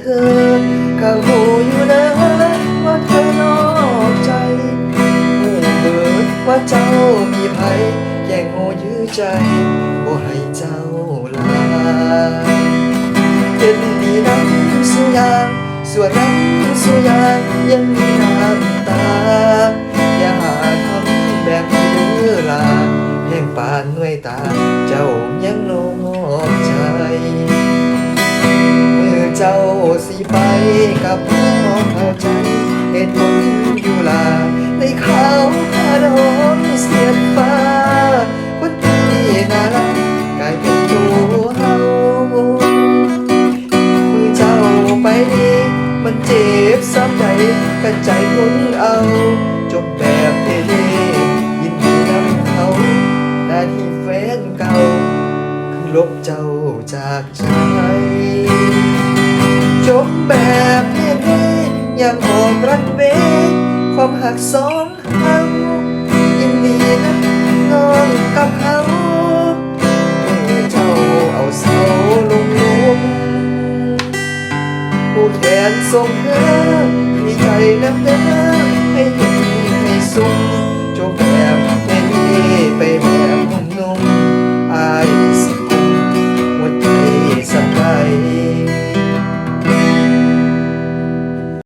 เธอข้าหูอยู่นะว่าเธอนอกใจหูเบิดว่าเจ้ามีภัยแย่งโหยื้อใจบ่ให้เจ้าลาเป็นดีน้ำสุยางส่วนน้ำสุยางยังมีน้ำตา อย่าหาทำแบบนี้เด้อลาแห่งปานหน่วยตา เจ้ายังนอ เจ้าสิไปกับพ่อเข้าใจเหตุผลอยู่ลาในข่าวคาดองเสียดฟ้า คนที่น่ารักกลายเป็นตัวเฮามือเจ้าไปดีมันเจ็บซ้ำใจกันใจคนเอาจบแบบเท่ๆยินดีนำเขาหน้าที่แฟนเก่าคือลบเจ้าจากใจ บแบบเท่ๆยังโอบรักเวความหักสองเฮายินดีนะนอนกับเขาเมื่อเจ้าเอาเสาลงลุมผู้แทนทรงเธอมีใจนักเด้อ